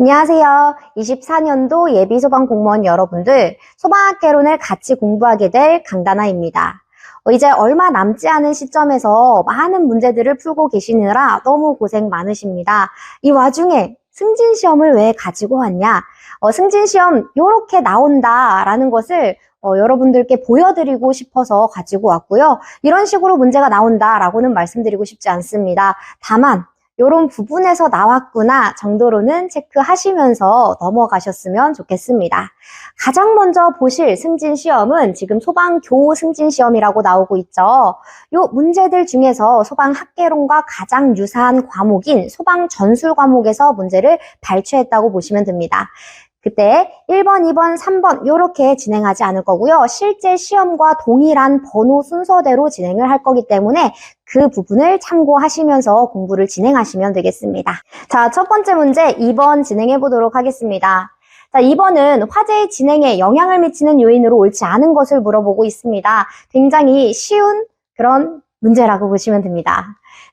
안녕하세요. 24년도 예비소방 공무원 여러분들, 소방학개론을 같이 공부하게 될 강다나입니다. 어, 이제 얼마 남지 않은 시점에서 많은 문제들을 풀고 계시느라 너무 고생 많으십니다. 이 와중에 승진 시험을 왜 가지고 왔냐? 어, 승진 시험 요렇게 나온다라는 것을 어, 여러분들께 보여드리고 싶어서 가지고 왔고요. 이런 식으로 문제가 나온다라고는 말씀드리고 싶지 않습니다. 다만 이런 부분에서 나왔구나 정도로는 체크하시면서 넘어가셨으면 좋겠습니다. 가장 먼저 보실 승진 시험은 지금 소방교 승진 시험이라고 나오고 있죠. 이 문제들 중에서 소방 학개론과 가장 유사한 과목인 소방 전술 과목에서 문제를 발췌했다고 보시면 됩니다. 그때 1번, 2번, 3번 이렇게 진행하지 않을 거고요. 실제 시험과 동일한 번호 순서대로 진행을 할 거기 때문에 그 부분을 참고하시면서 공부를 진행하시면 되겠습니다. 자, 첫 번째 문제 2번 진행해 보도록 하겠습니다. 자, 2번은 화재의 진행에 영향을 미치는 요인으로 옳지 않은 것을 물어보고 있습니다. 굉장히 쉬운 그런 문제라고 보시면 됩니다.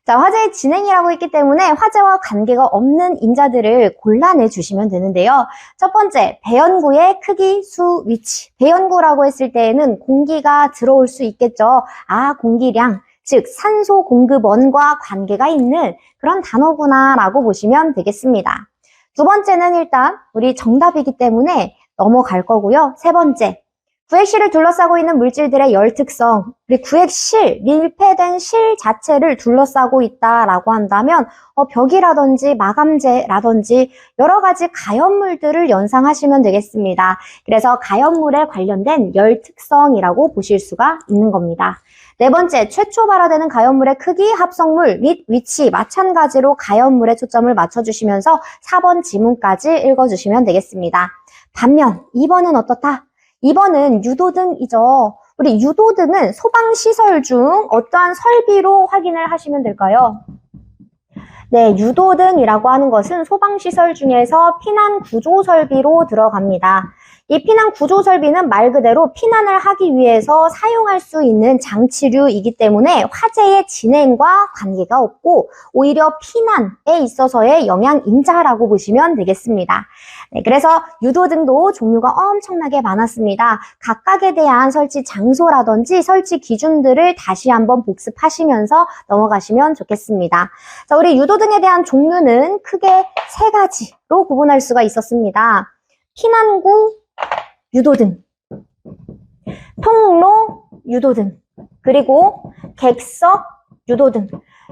자, 화재의 진행이라고 했기 때문에 화재와 관계가 없는 인자들을 골라내 주시면 되는데요. 첫 번째, 배연구의 크기, 수, 위치. 배연구라고 했을 때에는 공기가 들어올 수 있겠죠. 아, 공기량. 즉, 산소 공급원과 관계가 있는 그런 단어구나라고 보시면 되겠습니다. 두 번째는 일단 우리 정답이기 때문에 넘어갈 거고요. 세 번째, 구액실을 둘러싸고 있는 물질들의 열 특성, 우리 구액실, 밀폐된 실 자체를 둘러싸고 있다라고 한다면 어, 벽이라든지 마감재라든지 여러 가지 가연물들을 연상하시면 되겠습니다. 그래서 가연물에 관련된 열 특성이라고 보실 수가 있는 겁니다. 네 번째, 최초 발화되는 가연물의 크기, 합성물 및 위치 마찬가지로 가연물에 초점을 맞춰주시면서 4번 지문까지 읽어주시면 되겠습니다. 반면 2번은 어떻다? 2번은 유도 등이죠. 우리 유도 등은 소방시설 중 어떠한 설비로 확인을 하시면 될까요? 네, 유도 등이라고 하는 것은 소방시설 중에서 피난 구조 설비로 들어갑니다. 이 피난 구조 설비는 말 그대로 피난을 하기 위해서 사용할 수 있는 장치류이기 때문에 화재의 진행과 관계가 없고 오히려 피난에 있어서의 영향 인자라고 보시면 되겠습니다. 네, 그래서 유도 등도 종류가 엄청나게 많았습니다. 각각에 대한 설치 장소라든지 설치 기준들을 다시 한번 복습하시면서 넘어가시면 좋겠습니다. 자, 우리 유도 등에 대한 종류는 크게 세 가지로 구분할 수가 있었습니다. 피난구, 유도등, 통로, 유도등, 그리고 객석, 유도등.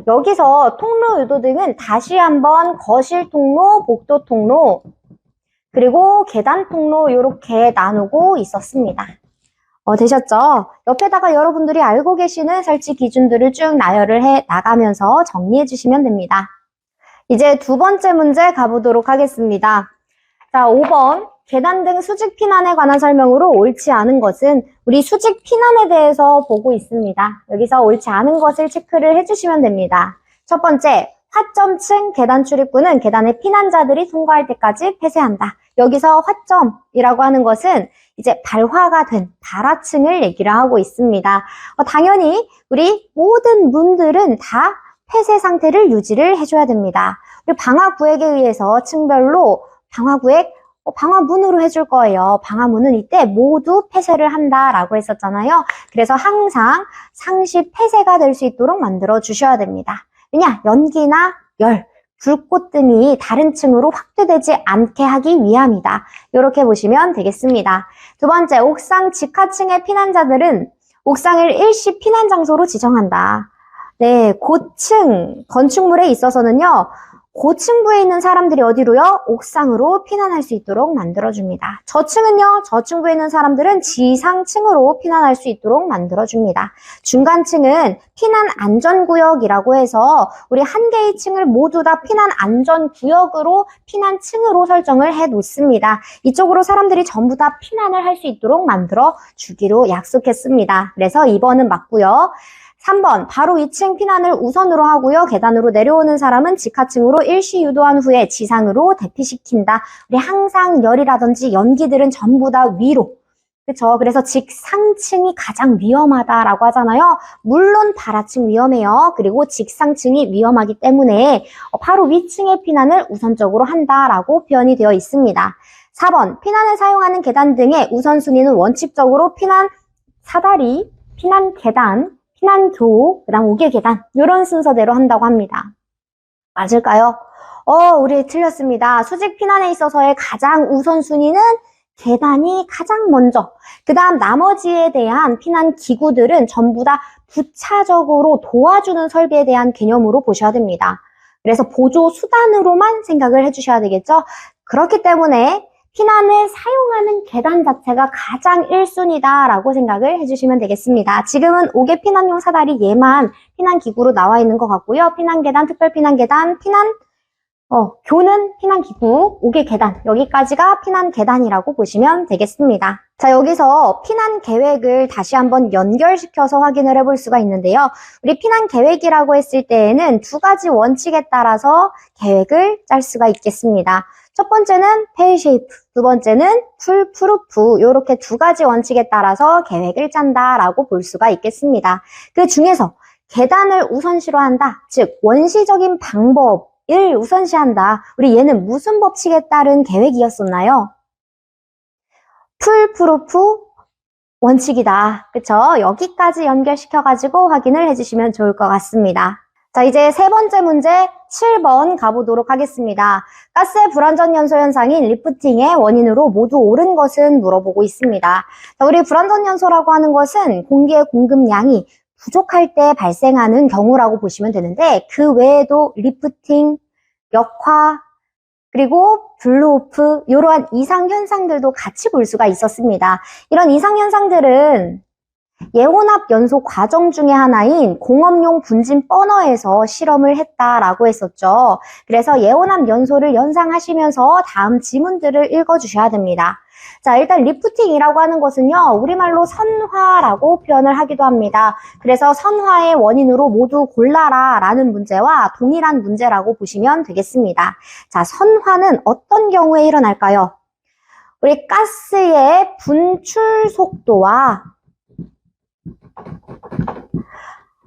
여기서 통로, 유도등은 다시 한번 거실 통로, 복도 통로, 그리고 계단 통로 이렇게 나누고 있었습니다. 어, 되셨죠? 옆에다가 여러분들이 알고 계시는 설치 기준들을 쭉 나열을 해 나가면서 정리해 주시면 됩니다. 이제 두 번째 문제 가보도록 하겠습니다. 자, 5번. 계단 등 수직 피난에 관한 설명으로 옳지 않은 것은 우리 수직 피난에 대해서 보고 있습니다. 여기서 옳지 않은 것을 체크를 해주시면 됩니다. 첫 번째, 화점층 계단 출입구는 계단의 피난자들이 통과할 때까지 폐쇄한다. 여기서 화점이라고 하는 것은 이제 발화가 된 발화층을 얘기를 하고 있습니다. 어, 당연히 우리 모든 문들은 다 폐쇄 상태를 유지를 해줘야 됩니다. 우리 방화구획에 의해서 층별로 방화구획 어, 방화문으로 해줄 거예요. 방화문은 이때 모두 폐쇄를 한다라고 했었잖아요. 그래서 항상 상시 폐쇄가 될 수 있도록 만들어 주셔야 됩니다. 왜냐? 연기나 열, 불꽃 등이 다른 층으로 확대되지 않게 하기 위함이다. 이렇게 보시면 되겠습니다. 두 번째, 옥상 직하층의 피난자들은 옥상을 일시 피난 장소로 지정한다. 네, 고층 건축물에 있어서는요, 고층부에 있는 사람들이 어디로요? 옥상으로 피난할 수 있도록 만들어줍니다. 저층은요, 저층부에 있는 사람들은 지상층으로 피난할 수 있도록 만들어줍니다. 중간층은 피난 안전구역이라고 해서 우리 한 개의 층을 모두 다 피난 안전구역으로 피난층으로 설정을 해 놓습니다. 이쪽으로 사람들이 전부 다 피난을 할 수 있도록 만들어 주기로 약속했습니다. 그래서 2번은 맞고요. 3번 바로 2층 피난을 우선으로 하고요. 계단으로 내려오는 사람은 직하층으로 일시 유도한 후에 지상으로 대피시킨다. 우리 항상 열이라든지 연기들은 전부 다 위로 그쵸. 그래서 직상층이 가장 위험하다라고 하잖아요. 물론 발하층 위험해요. 그리고 직상층이 위험하기 때문에 어, 바로 위층의 피난을 우선적으로 한다라고 표현이 되어 있습니다. 4번, 피난을 사용하는 계단 등의 우선순위는 원칙적으로 피난 사다리, 피난 계단, 피난 교, 그 다음 옥의 계단, 이런 순서대로 한다고 합니다. 맞을까요? 어, 우리 틀렸습니다. 수직 피난에 있어서의 가장 우선순위는 계단이 가장 먼저, 그 다음 나머지에 대한 피난 기구들은 전부 다 부차적으로 도와주는 설비에 대한 개념으로 보셔야 됩니다. 그래서 보조 수단으로만 생각을 해주셔야 되겠죠? 그렇기 때문에 피난을 사용하는 계단 자체가 가장 1순위다라고 생각을 해주시면 되겠습니다. 지금은 5개 피난용 사다리 얘만 피난 기구로 나와 있는 것 같고요. 피난 계단, 특별 피난 계단, 피난 어, 교는 피난 기구, 5개 계단, 여기까지가 피난 계단이라고 보시면 되겠습니다. 자, 여기서 피난 계획을 다시 한번 연결시켜서 확인을 해볼 수가 있는데요. 우리 피난 계획이라고 했을 때에는 두 가지 원칙에 따라서 계획을 짤 수가 있겠습니다. 첫 번째는 펠 쉐이프, 두 번째는 풀 프루프, 이렇게 두 가지 원칙에 따라서 계획을 짠다라고 볼 수가 있겠습니다. 그 중에서 계단을 우선시로 한다, 즉 원시적인 방법, 을 우선시한다. 우리 얘는 무슨 법칙에 따른 계획이었었나요? 풀 프루프 원칙이다. 그쵸? 여기까지 연결시켜가지고 확인을 해주시면 좋을 것 같습니다. 자, 이제 세 번째 문제 7번 가보도록 하겠습니다. 가스의 불완전 연소 현상인 리프팅의 원인으로 모두 옳은 것은 물어보고 있습니다. 자, 우리 불완전 연소라고 하는 것은 공기의 공급량이 부족할 때 발생하는 경우라고 보시면 되는데 그 외에도 리프팅, 역화, 그리고 블루오프 이러한 이상 현상들도 같이 볼 수가 있었습니다. 이런 이상 현상들은 예혼합 연소 과정 중에 하나인 공업용 분진 버너에서 실험을 했다라고 했었죠. 그래서 예혼합 연소를 연상하시면서 다음 지문들을 읽어주셔야 됩니다. 자, 일단 리프팅이라고 하는 것은요, 우리말로 선화라고 표현을 하기도 합니다. 그래서 선화의 원인으로 모두 골라라 라는 문제와 동일한 문제라고 보시면 되겠습니다. 자, 선화는 어떤 경우에 일어날까요? 우리 가스의 분출 속도와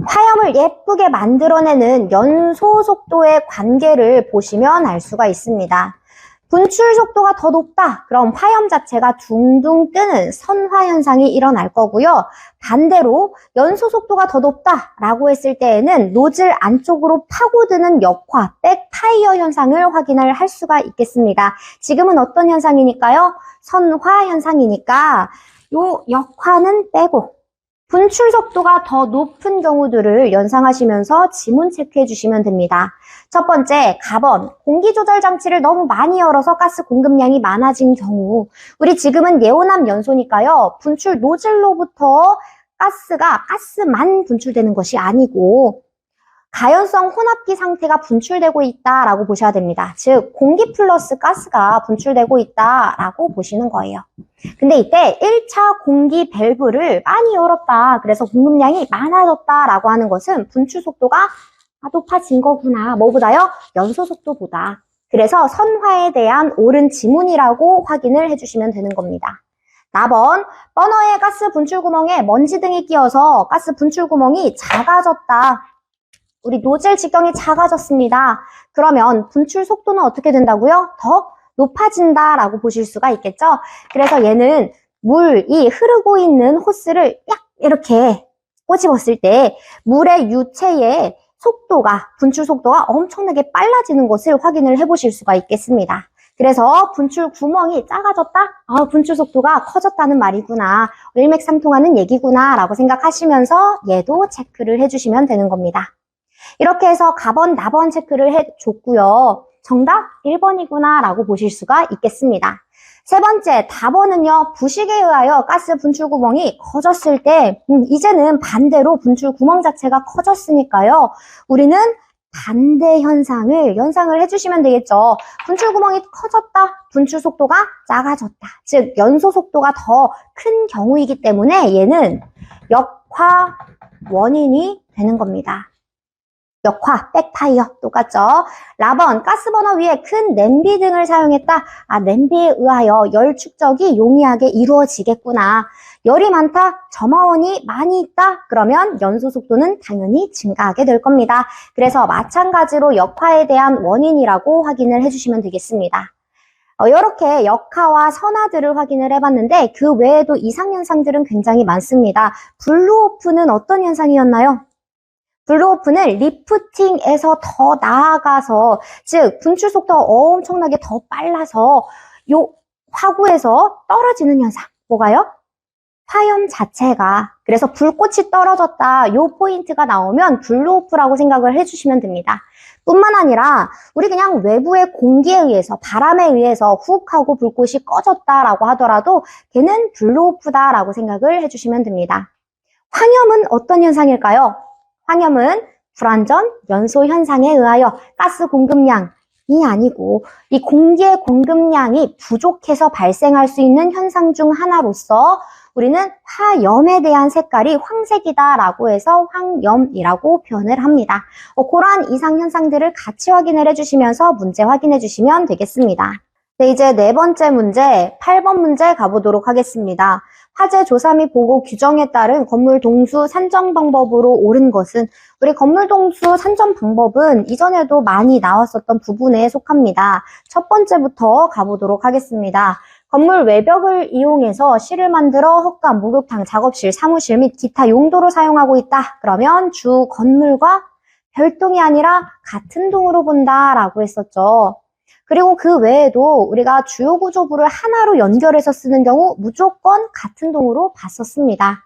화염을 예쁘게 만들어내는 연소 속도의 관계를 보시면 알 수가 있습니다. 분출 속도가 더 높다. 그럼 화염 자체가 둥둥 뜨는 선화 현상이 일어날 거고요. 반대로 연소 속도가 더 높다라고 했을 때에는 노즐 안쪽으로 파고드는 역화, 백파이어 현상을 확인을 할 수가 있겠습니다. 지금은 어떤 현상이니까요? 선화 현상이니까 요 역화는 빼고 분출 속도가 더 높은 경우들을 연상하시면서 지문 체크해 주시면 됩니다. 첫 번째, 가번. 공기 조절 장치를 너무 많이 열어서 가스 공급량이 많아진 경우. 우리 지금은 예온암 연소니까요. 분출 노즐로부터 가스가 가스만 분출되는 것이 아니고 가연성 혼합기 상태가 분출되고 있다라고 보셔야 됩니다. 즉 공기 플러스 가스가 분출되고 있다라고 보시는 거예요. 근데 이때 1차 공기 밸브를 많이 열었다. 그래서 공급량이 많아졌다라고 하는 것은 분출 속도가 높아진 거구나. 뭐보다요? 연소 속도보다. 그래서 선화에 대한 옳은 지문이라고 확인을 해주시면 되는 겁니다. 4번, 버너의 가스 분출 구멍에 먼지 등이 끼어서 가스 분출 구멍이 작아졌다. 우리 노즐 직경이 작아졌습니다. 그러면 분출 속도는 어떻게 된다고요? 더 높아진다라고 보실 수가 있겠죠? 그래서 얘는 물이 흐르고 있는 호스를 약 이렇게 꼬집었을 때 물의 유체의 속도가, 분출 속도가 엄청나게 빨라지는 것을 확인을 해보실 수가 있겠습니다. 그래서 분출 구멍이 작아졌다? 아, 분출 속도가 커졌다는 말이구나. 일맥상통하는 얘기구나. 라고 생각하시면서 얘도 체크를 해주시면 되는 겁니다. 이렇게 해서 가번, 나번 체크를 해줬고요. 정답 1번이구나 라고 보실 수가 있겠습니다. 세 번째, 답번은요 부식에 의하여 가스 분출 구멍이 커졌을 때, 음, 이제는 반대로 분출 구멍 자체가 커졌으니까요. 우리는 반대 현상을 연상을 해주시면 되겠죠. 분출 구멍이 커졌다, 분출 속도가 작아졌다. 즉, 연소 속도가 더 큰 경우이기 때문에 얘는 역화 원인이 되는 겁니다. 역화, 백파이어 똑같죠? 라번, 가스버너 위에 큰 냄비 등을 사용했다. 아, 냄비에 의하여 열 축적이 용이하게 이루어지겠구나. 열이 많다, 점화원이 많이 있다. 그러면 연소 속도는 당연히 증가하게 될 겁니다. 그래서 마찬가지로 역화에 대한 원인이라고 확인을 해주시면 되겠습니다. 어, 이렇게 역화와 선화들을 확인을 해봤는데 그 외에도 이상 현상들은 굉장히 많습니다. 블루오프는 어떤 현상이었나요? 블루오프는 리프팅에서 더 나아가서 즉 분출 속도가 엄청나게 더 빨라서 요 화구에서 떨어지는 현상 뭐가요? 화염 자체가 그래서 불꽃이 떨어졌다 요 포인트가 나오면 블루오프라고 생각을 해주시면 됩니다. 뿐만 아니라 우리 그냥 외부의 공기에 의해서 바람에 의해서 훅 하고 불꽃이 꺼졌다라고 하더라도 걔는 블루오프다라고 생각을 해주시면 됩니다. 황염은 어떤 현상일까요? 황염은 불완전 연소 현상에 의하여 가스 공급량이 아니고 이 공기의 공급량이 부족해서 발생할 수 있는 현상 중 하나로서 우리는 화염에 대한 색깔이 황색이다라고 해서 황염이라고 표현을 합니다. 어, 그러한 이상 현상들을 같이 확인을 해주시면서 문제 확인해 주시면 되겠습니다. 네, 이제 네 번째 문제, 8번 문제 가보도록 하겠습니다. 화재 조사 및 보고 규정에 따른 건물 동수 산정 방법으로 옳은 것은 우리 건물 동수 산정 방법은 이전에도 많이 나왔었던 부분에 속합니다. 첫 번째부터 가보도록 하겠습니다. 건물 외벽을 이용해서 실을 만들어 헛간, 목욕탕, 작업실, 사무실 및 기타 용도로 사용하고 있다. 그러면 주 건물과 별동이 아니라 같은 동으로 본다라고 했었죠. 그리고 그 외에도 우리가 주요 구조부를 하나로 연결해서 쓰는 경우 무조건 같은 동으로 봤었습니다.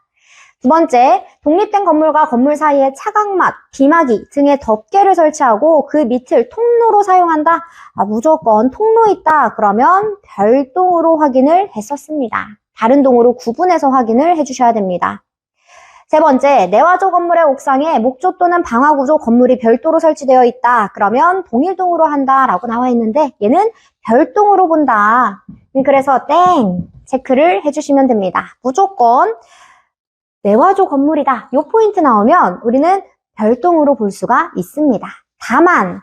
두 번째, 독립된 건물과 건물 사이에 차각막, 비마기 등의 덮개를 설치하고 그 밑을 통로로 사용한다. 아, 무조건 통로 있다. 그러면 별동으로 확인을 했었습니다. 다른 동으로 구분해서 확인을 해주셔야 됩니다. 세 번째, 내화조 건물의 옥상에 목조 또는 방화구조 건물이 별도로 설치되어 있다. 그러면 동일동으로 한다 라고 나와 있는데 얘는 별동으로 본다. 그래서 땡 체크를 해주시면 됩니다. 무조건 내화조 건물이다. 이 포인트 나오면 우리는 별동으로 볼 수가 있습니다. 다만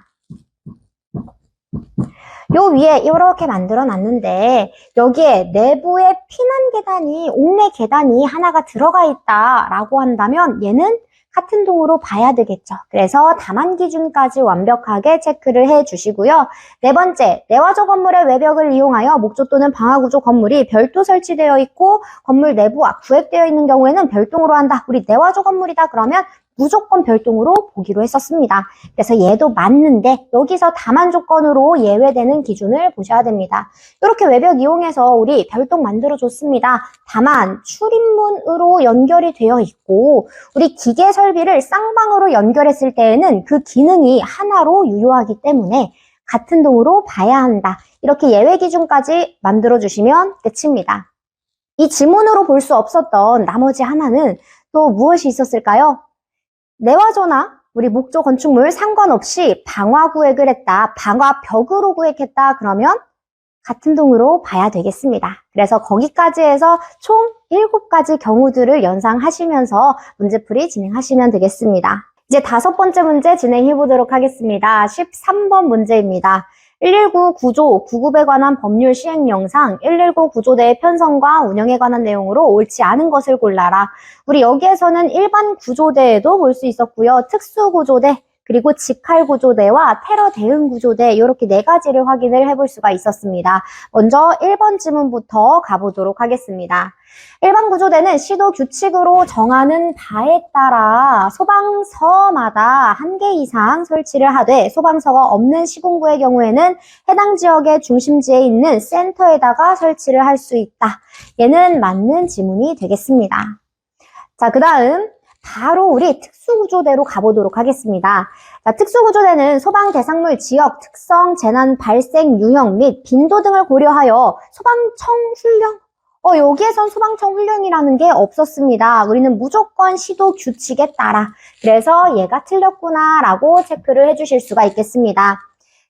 요 위에 이렇게 만들어 놨는데 여기에 내부에 피난 계단이 옥내 계단이 하나가 들어가 있다라고 한다면 얘는 같은 동으로 봐야 되겠죠. 그래서 다만 기준까지 완벽하게 체크를 해 주시고요. 네 번째, 내화조 건물의 외벽을 이용하여 목조 또는 방화구조 건물이 별도 설치되어 있고 건물 내부와 구획되어 있는 경우에는 별동으로 한다. 우리 내화조 건물이다 그러면 무조건 별동으로 보기로 했었습니다. 그래서 얘도 맞는데 여기서 다만 조건으로 예외되는 기준을 보셔야 됩니다. 이렇게 외벽 이용해서 우리 별동 만들어줬습니다. 다만 출입문으로 연결이 되어 있고 우리 기계 설비를 쌍방으로 연결했을 때에는 그 기능이 하나로 유효하기 때문에 같은 동으로 봐야 한다. 이렇게 예외 기준까지 만들어주시면 끝입니다. 이 지문으로 볼 수 없었던 나머지 하나는 또 무엇이 있었을까요? 내화조나 우리 목조 건축물 상관없이 방화 구획을 했다. 방화 벽으로 구획했다. 그러면 같은 동으로 봐야 되겠습니다. 그래서 거기까지 해서 총 7가지 경우들을 연상하시면서 문제풀이 진행하시면 되겠습니다. 이제 다섯 번째 문제 진행해 보도록 하겠습니다. 13번 문제입니다. 119 구조, 구급에 관한 법률 시행 영상, 119 구조대의 편성과 운영에 관한 내용으로 옳지 않은 것을 골라라. 우리 여기에서는 일반 구조대에도 볼 수 있었고요. 특수 구조대, 그리고 직할 구조대와 테러 대응 구조대 이렇게 네 가지를 확인을 해볼 수가 있었습니다. 먼저 1번 지문부터 가보도록 하겠습니다. 일반 구조대는 시도 규칙으로 정하는 바에 따라 소방서마다 한 개 이상 설치를 하되 소방서가 없는 시군구의 경우에는 해당 지역의 중심지에 있는 센터에다가 설치를 할 수 있다. 얘는 맞는 지문이 되겠습니다. 자, 그 다음 바로 우리 특수구조대로 가보도록 하겠습니다. 자, 특수구조대는 소방 대상물 지역, 특성, 재난 발생 유형 및 빈도 등을 고려하여 소방청 훈련 어, 여기에선 소방청 훈련이라는 게 없었습니다. 우리는 무조건 시도 규칙에 따라. 그래서 얘가 틀렸구나 라고 체크를 해주실 수가 있겠습니다.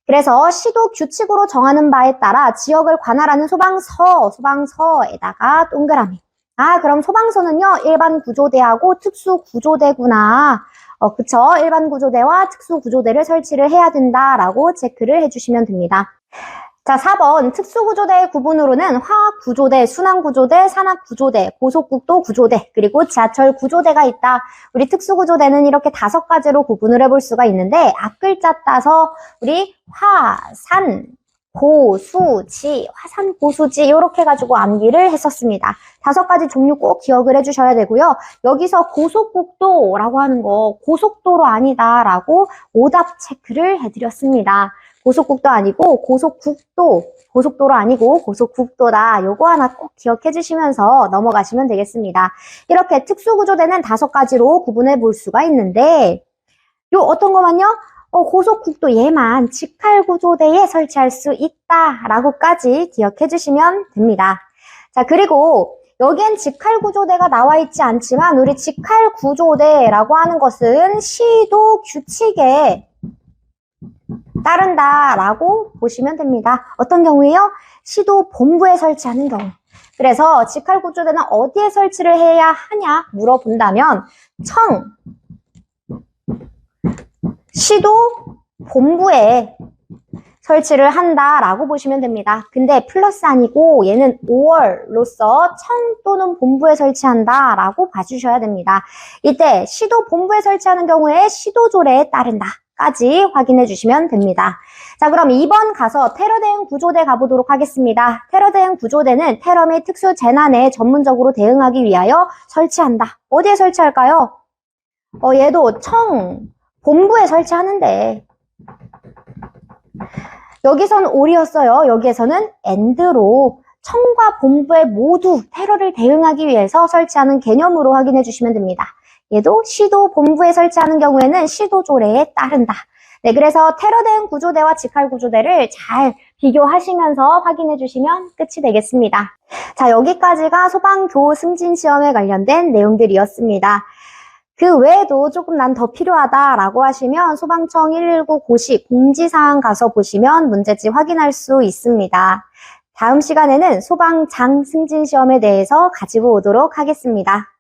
그래서 시도 규칙으로 정하는 바에 따라 지역을 관할하는 소방서, 소방서에다가 동그라미. 아, 그럼 소방서는요, 일반 구조대하고 특수 구조대구나. 어, 그쵸. 일반 구조대와 특수 구조대를 설치를 해야 된다라고 체크를 해주시면 됩니다. 자, 4번 특수구조대 구분으로는 화학구조대, 순환구조대, 산악구조대, 고속국도 구조대, 그리고 지하철 구조대가 있다. 우리 특수구조대는 이렇게 다섯 가지로 구분을 해볼 수가 있는데 앞글자 따서 우리 화, 산, 고, 수, 지, 화산, 고수지 이렇게 가지고 암기를 했었습니다. 다섯 가지 종류 꼭 기억을 해주셔야 되고요. 여기서 고속국도라고 하는 거 고속도로 아니다라고 오답 체크를 해드렸습니다. 고속국도 아니고 고속국도, 고속도로 아니고 고속국도다. 요거 하나 꼭 기억해 주시면서 넘어가시면 되겠습니다. 이렇게 특수구조대는 다섯 가지로 구분해 볼 수가 있는데 요 어떤 거만요? 어, 고속국도 얘만 직할구조대에 설치할 수 있다라고까지 기억해 주시면 됩니다. 자, 그리고 여기엔 직할구조대가 나와 있지 않지만 우리 직할구조대라고 하는 것은 시도 규칙에 따른다라고 보시면 됩니다. 어떤 경우에요? 시도 본부에 설치하는 경우. 그래서 직할구조대는 어디에 설치를 해야 하냐 물어본다면 청, 시도 본부에 설치를 한다라고 보시면 됩니다. 근데 플러스 아니고 얘는 5월로서 청 또는 본부에 설치한다라고 봐주셔야 됩니다. 이때 시도 본부에 설치하는 경우에 시도조례에 따른다. 까지 확인해 주시면 됩니다. 자, 그럼 2번 가서 테러 대응 구조대 가보도록 하겠습니다. 테러 대응 구조대는 테러 및 특수 재난에 전문적으로 대응하기 위하여 설치한다. 어디에 설치할까요? 어, 얘도 청, 본부에 설치하는데 여기서는 올이었어요. 여기에서는 엔드로 청과 본부에 모두 테러를 대응하기 위해서 설치하는 개념으로 확인해 주시면 됩니다. 얘도 시도 본부에 설치하는 경우에는 시도 조례에 따른다. 네, 그래서 테러 대응 구조대와 직할 구조대를 잘 비교하시면서 확인해 주시면 끝이 되겠습니다. 자, 여기까지가 소방교 승진 시험에 관련된 내용들이었습니다. 그 외에도 조금 난 더 필요하다라고 하시면 소방청 119 고시 공지사항 가서 보시면 문제지 확인할 수 있습니다. 다음 시간에는 소방장 승진 시험에 대해서 가지고 오도록 하겠습니다.